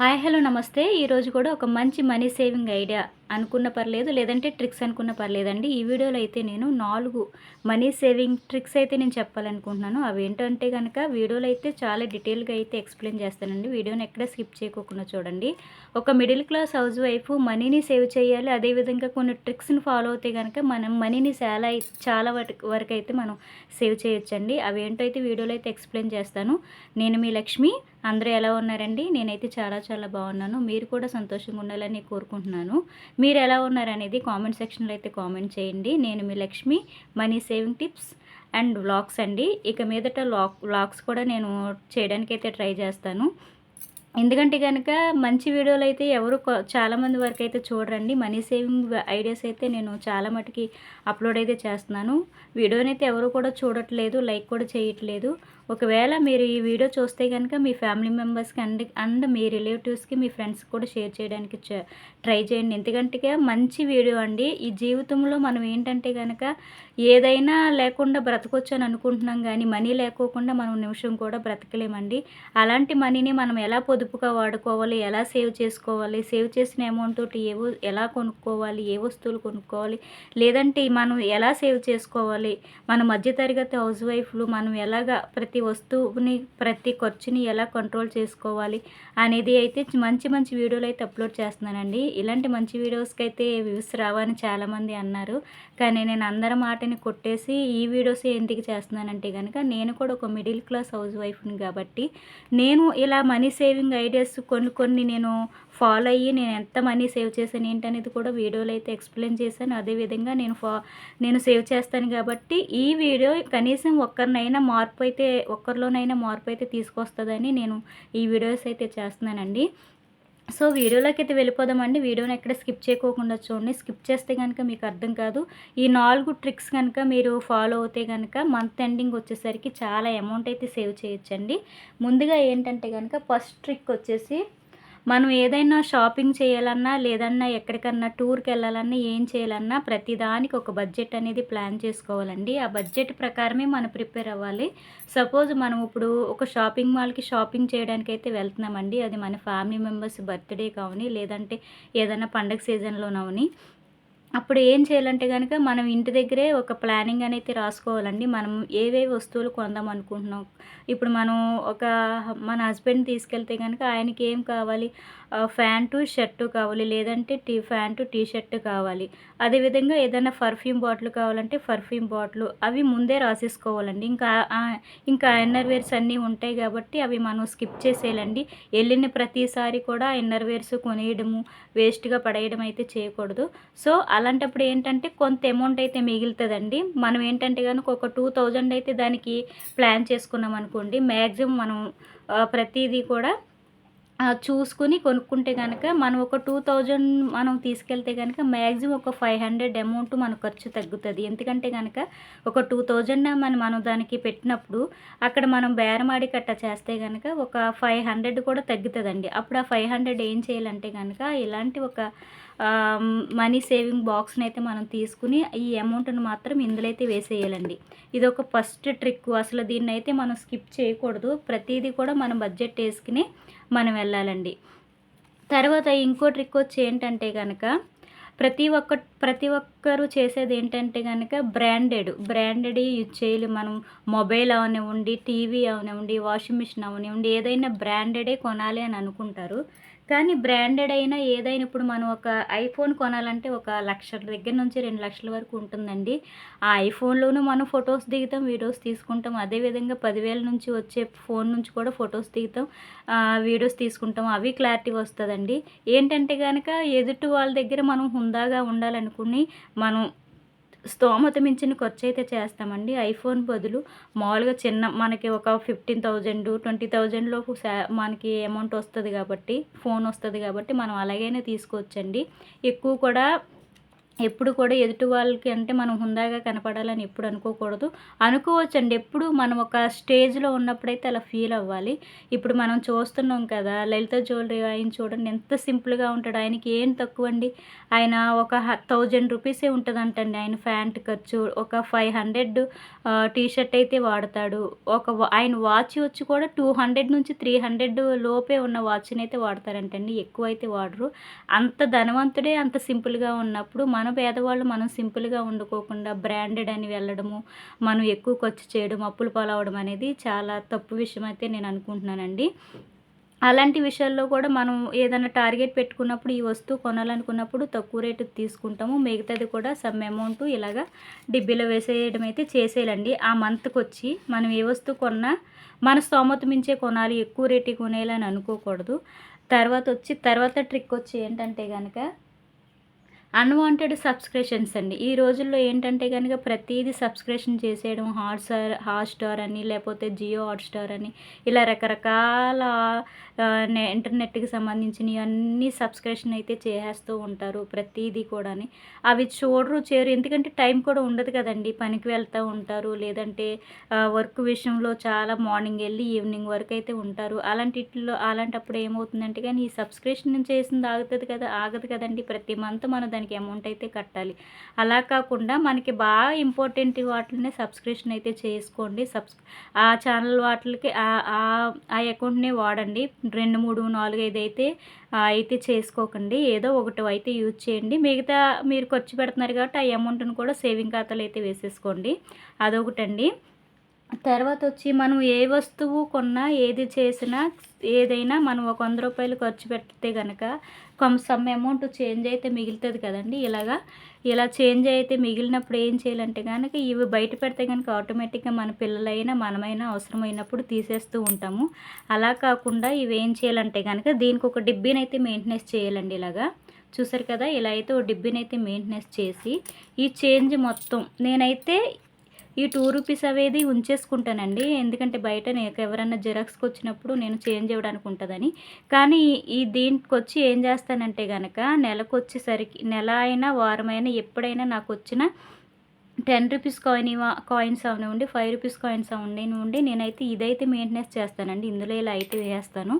Hi hello నమస్తే. ఈరోజు కూడా ఒక మంచి మనీ సేవింగ్ ఐడియా అనుకున్న పర్లేదు లేదంటే ట్రిక్స్ అనుకున్న పర్లేదండి. ఈ వీడియోలో అయితే నేను నాలుగు మనీ సేవింగ్ ట్రిక్స్ అయితే నేను చెప్పాలనుకుంటున్నాను. అవి ఏంటంటే కనుక వీడియోలో అయితే చాలా డీటెయిల్గా అయితే ఎక్స్ప్లెయిన్ చేస్తానండి. వీడియోని ఎక్కడ స్కిప్ చేయకోకుండా చూడండి. ఒక మిడిల్ క్లాస్ హౌస్ వైఫ్ మనీని సేవ్ చేయాలి. అదేవిధంగా కొన్ని ట్రిక్స్ని ఫాలో అవుతే కనుక మనం మనీని చాలా చాలా వరకు అయితే మనం సేవ్ చేయొచ్చండి. అవి ఏంటో అయితే వీడియోలో అయితే ఎక్స్ప్లెయిన్ చేస్తాను. నేను మీ లక్ష్మి. అందరూ ఎలా ఉన్నారండి? నేనైతే చాలా చాలా బాగున్నాను. మీరు కూడా సంతోషంగా ఉండాలని కోరుకుంటున్నాను. మీరు ఎలా ఉన్నారనేది కామెంట్ సెక్షన్లో అయితే కామెంట్ చేయండి. నేను మీ Lakshmi money saving tips and vlogs అండి. ఇక మీదట లాక్ వ్లాగ్స్ కూడా నేను చేయడానికి అయితే ట్రై చేస్తాను. ఎందుకంటే కనుక మంచి వీడియోలు అయితే ఎవరు చాలామంది వరకు అయితే చూడరండి. మనీ సేవింగ్ ఐడియాస్ అయితే నేను చాలా మటుకి అప్లోడ్ అయితే చేస్తున్నాను. వీడియోని అయితే ఎవరు కూడా చూడట్లేదు లైక్ కూడా చేయట్లేదు. ఒకవేళ మీరు ఈ వీడియో చూస్తే కనుక మీ ఫ్యామిలీ మెంబర్స్కి అండ్ అండ్ మీ రిలేటివ్స్కి మీ ఫ్రెండ్స్కి కూడా షేర్ చేయడానికి ట్రై చేయండి. ఎందుకంటే మంచి వీడియో అండి. ఈ జీవితంలో మనం ఏంటంటే కనుక ఏదైనా లేకుండా బ్రతకొచ్చు అని అనుకుంటున్నాం కానీ మనీ లేకోకుండా మనం నిమిషం కూడా బ్రతకలేమండి. అలాంటి మనీని మనం ఎలా పొదుపుగా వాడుకోవాలి ఎలా సేవ్ చేసుకోవాలి సేవ్ చేసిన అమౌంట్ తోటి ఏవో ఎలా కొనుక్కోవాలి ఏ వస్తువులు కొనుక్కోవాలి లేదంటే మనం ఎలా సేవ్ చేసుకోవాలి మన మధ్యతరగతి హౌస్ వైఫ్లు మనం ఎలాగా ప్రతి ప్రతి వస్తువుని ప్రతి ఖర్చుని ఎలా కంట్రోల్ చేసుకోవాలి అనేది అయితే మంచి మంచి వీడియోలు అయితే అప్లోడ్ చేస్తున్నానండి. ఇలాంటి మంచి వీడియోస్కి అయితే వ్యూస్ రావని చాలామంది అన్నారు. కానీ నేను అందరి మాటని కొట్టేసి ఈ వీడియోస్ ఎందుకు చేస్తున్నానంటే కనుక నేను కూడా ఒక మిడిల్ క్లాస్ హౌస్ వైఫ్ని కాబట్టి నేను ఇలా మనీ సేవింగ్ ఐడియాస్ కొన్ని కొన్ని నేను ఫాలో అయ్యి నేను ఎంత మనీ సేవ్ చేశాను ఏంటనేది కూడా వీడియోలో అయితే ఎక్స్ప్లెయిన్ చేశాను. అదేవిధంగా నేను ఫా నేను సేవ్ చేస్తాను కాబట్టి ఈ వీడియో కనీసం ఒక్కరినైనా మార్పు అయితే ఒక్కరిలోనైనా మార్పు అయితే తీసుకొస్తుందని నేను ఈ వీడియోస్ అయితే చేస్తున్నానండి. సో వీడియోలోకి అయితే వెళ్ళిపోదామండి. వీడియోని ఎక్కడ స్కిప్ చేయకోకుండా చూడండి. స్కిప్ చేస్తే కనుక మీకు అర్థం కాదు. ఈ నాలుగు ట్రిక్స్ కనుక మీరు ఫాలో అవుతే కనుక మంత్ ఎండింగ్ వచ్చేసరికి చాలా అమౌంట్ అయితే సేవ్ చేయొచ్చండి. ముందుగా ఏంటంటే కనుక ఫస్ట్ ట్రిక్ వచ్చేసి మనం ఏదైనా షాపింగ్ చేయాలన్నా లేదన్నా ఎక్కడికన్నా టూర్కి వెళ్ళాలన్నా ఏం చేయాలన్నా ప్రతిదానికి ఒక బడ్జెట్ అనేది ప్లాన్ చేసుకోవాలండి. ఆ బడ్జెట్ ప్రకారమే మనం ప్రిపేర్ అవ్వాలి. సపోజ్ మనం ఇప్పుడు ఒక షాపింగ్ మాల్కి షాపింగ్ చేయడానికి అయితే వెళ్తున్నామండి. అది మన ఫ్యామిలీ మెంబర్స్ బర్త్డే కావని లేదంటే ఏదైనా పండగ సీజన్లోనవని. అప్పుడు ఏం చేయాలంటే కనుక మనం ఇంటి దగ్గరే ఒక ప్లానింగ్ అనేది రాసుకోవాలండి. మనం ఏవే వస్తువులు కొందాం అనుకుంటున్నాం. ఇప్పుడు మనం ఒక మన హస్బెండ్ తీసుకెళ్తే కనుక ఆయనకి ఏం కావాలి? ఫ్యాంటు షర్టు కావాలి. లేదంటే టీ ఫ్యాంటు టీ షర్ట్ కావాలి. అదేవిధంగా ఏదైనా పర్ఫ్యూమ్ బాటిల్ కావాలంటే పర్ఫ్యూమ్ బాటిల్ అవి ముందే రాసేసుకోవాలండి. ఇంకా ఇంకా ఇన్నర్ వేర్స్ అన్నీ ఉంటాయి కాబట్టి అవి మనం స్కిప్ చేసేయాలండి. వెళ్ళిన ప్రతిసారి కూడా ఇన్నర్ వేర్స్ కొనేయడము వేస్ట్గా పడేయడం అయితే చేయకూడదు. సో అలాంటప్పుడు ఏంటంటే కొంత అమౌంట్ అయితే మిగులుతుందండి. మనం ఏంటంటే కనుక ఒక టూ థౌజండ్ అయితే దానికి ప్లాన్ చేసుకున్నాం అనుకోండి మ్యాక్సిమం మనం ప్రతిదీ కూడా చూసుకుని కొనుక్కుంటే కనుక మనం ఒక టూ థౌజండ్ మనం తీసుకెళ్తే కనుక మ్యాక్సిమం ఒక ఫైవ్ హండ్రెడ్ అమౌంట్ మన ఖర్చు తగ్గుతుంది. ఎందుకంటే కనుక ఒక టూ థౌజండ్ మనం మనం దానికి పెట్టినప్పుడు అక్కడ మనం బేరమాడి కట్ట చేస్తే కనుక ఒక ఫైవ్ హండ్రెడ్ కూడా తగ్గుతుందండి. అప్పుడు ఆ ఫైవ్ హండ్రెడ్ ఏం చేయాలంటే కనుక ఇలాంటి ఒక మనీ సేవింగ్ బాక్స్ని అయితే మనం తీసుకుని ఈ అమౌంట్ని మాత్రం ఇందులో అయితే వేసేయాలండి. ఇది ఒక ఫస్ట్ ట్రిక్. అసలు దీన్ని అయితే మనం స్కిప్ చేయకూడదు. ప్రతిదీ కూడా మనం బడ్జెట్ వేసుకుని మనం వెళ్ళాలండి. తర్వాత ఇంకో ట్రిక్ వచ్చి ఏంటంటే కనుక ప్రతి ఒక్క ప్రతి ఒక్కరు చేసేది ఏంటంటే కనుక బ్రాండెడ్ బ్రాండెడ్ యూజ్ చేయాలి. మనం మొబైల్ అవనివ్వండి టీవీ అవనివ్వండి వాషింగ్ మిషన్ అవనివ్వండి ఏదైనా బ్రాండెడే కొనాలి అని అనుకుంటారు. కానీ బ్రాండెడ్ అయినా ఏదైనా ఇప్పుడు మనం ఒక ఐఫోన్ కొనాలంటే ఒక లక్ష దగ్గర నుంచి రెండు లక్షల వరకు ఉంటుందండి. ఆ ఐఫోన్లోనూ మనం ఫొటోస్ దిగుతాం వీడియోస్ తీసుకుంటాం. అదేవిధంగా పదివేల నుంచి వచ్చే ఫోన్ నుంచి కూడా ఫొటోస్ దిగుతాం వీడియోస్ తీసుకుంటాం. అవి క్లారిటీ వస్తుందండి. ఏంటంటే కనుక ఎదుటి వాళ్ళ దగ్గర మనం హుందాగా ఉండాలనుకుని మనం స్తోమత మించిన ఖర్చు అయితే చేస్తామండి. ఐఫోన్ బదులు మామూలుగా చిన్న మనకి ఒక ఫిఫ్టీన్ థౌజండ్ ట్వంటీ థౌజండ్లోపు మనకి అమౌంట్ వస్తుంది కాబట్టి ఫోన్ వస్తుంది కాబట్టి మనం అలాగైనా తీసుకోవచ్చండి. ఎక్కువ కూడా ఎప్పుడు కూడా ఎదుటి వాళ్ళకి అంటే మనం హుందాగా కనపడాలని ఎప్పుడు అనుకోకూడదు. అనుకోవచ్చండి. ఎప్పుడు మనం ఒక స్టేజ్లో ఉన్నప్పుడైతే అలా ఫీల్ అవ్వాలి. ఇప్పుడు మనం చూస్తున్నాం కదా లలిత జ్యువెలరీ ఆయన చూడండి ఎంత సింపుల్గా ఉంటాడు. ఆయనకి ఏం తక్కువ అండి ఆయన ఒక థౌజండ్ రూపీసే ఉంటుందంటండి. ఆయన ప్యాంట్ ఖర్చు ఒక ఫైవ్ హండ్రెడ్ టీ షర్ట్ అయితే వాడతాడు. ఒక ఆయన వాచ్ వచ్చి కూడా టూ హండ్రెడ్ నుంచి త్రీ హండ్రెడ్ లోపే ఉన్న వాచ్ని అయితే వాడతారంటండి. ఎక్కువ అయితే వాడరు. అంత ధనవంతుడే అంత సింపుల్గా ఉన్నప్పుడు మన పేదవాళ్ళు మనం సింపుల్గా వండుకోకుండా బ్రాండెడ్ అని వెళ్ళడము మనం ఎక్కువ ఖర్చు చేయడం అప్పులు పాలవడం అనేది చాలా తప్పు విషయం అయితే నేను అనుకుంటున్నానండి. అలాంటి విషయాల్లో కూడా మనం ఏదైనా టార్గెట్ పెట్టుకున్నప్పుడు ఈ వస్తువు కొనాలనుకున్నప్పుడు తక్కువ రేటుకి తీసుకుంటాము. మిగతాది కూడా సమ్ అమౌంట్ ఇలాగా డిబ్బీలో వేసేయడం అయితే చేసేయాలండి. ఆ మంత్కి వచ్చి మనం ఏ వస్తువు కొన్నా మన స్తోమత మించే కొనాలి ఎక్కువ రేటు కొనేయాలని అనుకోకూడదు. తర్వాత వచ్చి తర్వాత ట్రిక్ వచ్చి ఏంటంటే కనుక అన్వాంటెడ్ సబ్స్క్రిప్షన్స్ అండి. ఈ రోజుల్లో ఏంటంటే కనుక ప్రతిదీ సబ్స్క్రిప్షన్ చేసేయడం హాట్స్టార్ హాట్స్టార్ అని లేకపోతే జియో హాట్స్టార్ అని ఇలా రకరకాల ఇంటర్నెట్కి సంబంధించిన అన్ని సబ్స్క్రిప్షన్ అయితే చేసేస్తూ ఉంటారు ప్రతిదీ కూడా అవి చూడరు చేరు ఎందుకంటే టైం కూడా ఉండదు కదండి. పనికి వెళ్తూ ఉంటారు. లేదంటే వర్క్ విషయంలో చాలా మార్నింగ్ వెళ్ళి ఈవినింగ్ వరకు అయితే ఉంటారు. అలాంటిలో అలాంటప్పుడు ఏమవుతుందంటే కానీ ఈ సబ్స్క్రిప్షన్ చేసింది ఆగుతుంది కదా ఆగదు కదండి. ప్రతి మంత్ మనం దానికి అమౌంట్ అయితే కట్టాలి. అలా కాకుండా మనకి బాగా ఇంపార్టెంట్ వాటిని సబ్స్క్రిప్షన్ అయితే చేసుకోండి. సబ్స్ ఆ ఛానల్ వాటికి ఆ అకౌంట్ని వాడండి. రెండు మూడు నాలుగు ఐదు అయితే అయితే చేసుకోకండి. ఏదో ఒకటి అయితే యూజ్ చేయండి. మిగతా మీరు ఖర్చు పెడుతున్నారు కాబట్టి ఆ అమౌంట్ని కూడా సేవింగ్ ఖాతాలో అయితే వేసేసుకోండి. అదొకటండి. తర్వాత వచ్చి మనం ఏ వస్తువు కొన్నా ఏది చేసినా ఏదైనా మనం ఒక వంద రూపాయలు ఖర్చు పెడితే కనుక కొంత సమ్ అమౌంట్ చేంజ్ అయితే మిగులుతుంది కదండి. ఇలాగా ఇలా చేంజ్ అయితే మిగిలినప్పుడు ఏం చేయాలంటే కనుక ఇవి బయట పెడితే కనుక ఆటోమేటిక్గా మన పిల్లలైనా మనమైనా అవసరమైనప్పుడు తీసేస్తూ ఉంటాము. అలా కాకుండా ఇవి ఏం చేయాలంటే కనుక దీనికి ఒక డిబ్బీనైతే మెయింటెనెన్స్ చేయాలండి ఇలాగా. చూసారు కదా ఇలా అయితే ఒక డిబ్బీనైతే మెయింటెనెన్స్ చేసి ఈ చేంజ్ మొత్తం నేనైతే ఈ టూ రూపీస్ అనేది ఉంచేసుకుంటానండి. ఎందుకంటే బయట నేను ఎవరన్నా జిరాక్స్కి వచ్చినప్పుడు నేను చేంజ్ ఇవ్వడానికి ఉంటుందని. కానీ ఈ దీనికి వచ్చి ఏం చేస్తానంటే కనుక నెలకు వచ్చేసరికి నెల అయినా వారమైనా ఎప్పుడైనా నాకు వచ్చిన టెన్ రూపీస్ కాయిన్ కాయిన్స్ అవనివ్వండి ఫైవ్ రూపీస్ కాయిన్స్ అవనివ్వండి నేనైతే ఇదైతే మెయింటెనెన్స్ చేస్తానండి. ఇందులో ఇలా అయితే వేస్తాను.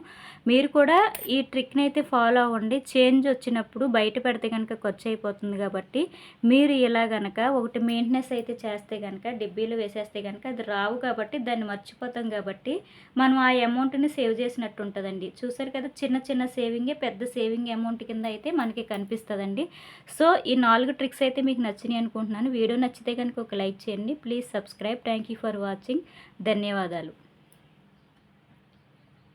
మీరు కూడా ఈ ట్రిక్ని అయితే ఫాలో అవ్వండి. చేంజ్ వచ్చినప్పుడు బయట పెడితే కనుక ఖర్చు అయిపోతుంది కాబట్టి మీరు ఇలా కనుక ఒకటి మెయింటెనెన్స్ అయితే చేస్తే కనుక డిబ్బీలు వేసేస్తే కనుక అది రావు కాబట్టి దాన్ని మర్చిపోతాం కాబట్టి మనం ఆ అమౌంట్ని సేవ్ చేసినట్టు ఉంటుందండి. చూసారు కదా చిన్న చిన్న సేవింగే పెద్ద సేవింగ్ అమౌంట్ కింద అయితే మనకి కనిపిస్తుందండి. సో ఈ నాలుగు ట్రిక్స్ అయితే మీకు నచ్చినాయి అనుకుంటున్నాను. వీడియో నచ్చితే నచ్చితే కనుక ఒక లైక్ చేయండి. Please subscribe. Thank you for watching. ధన్యవాదాలు.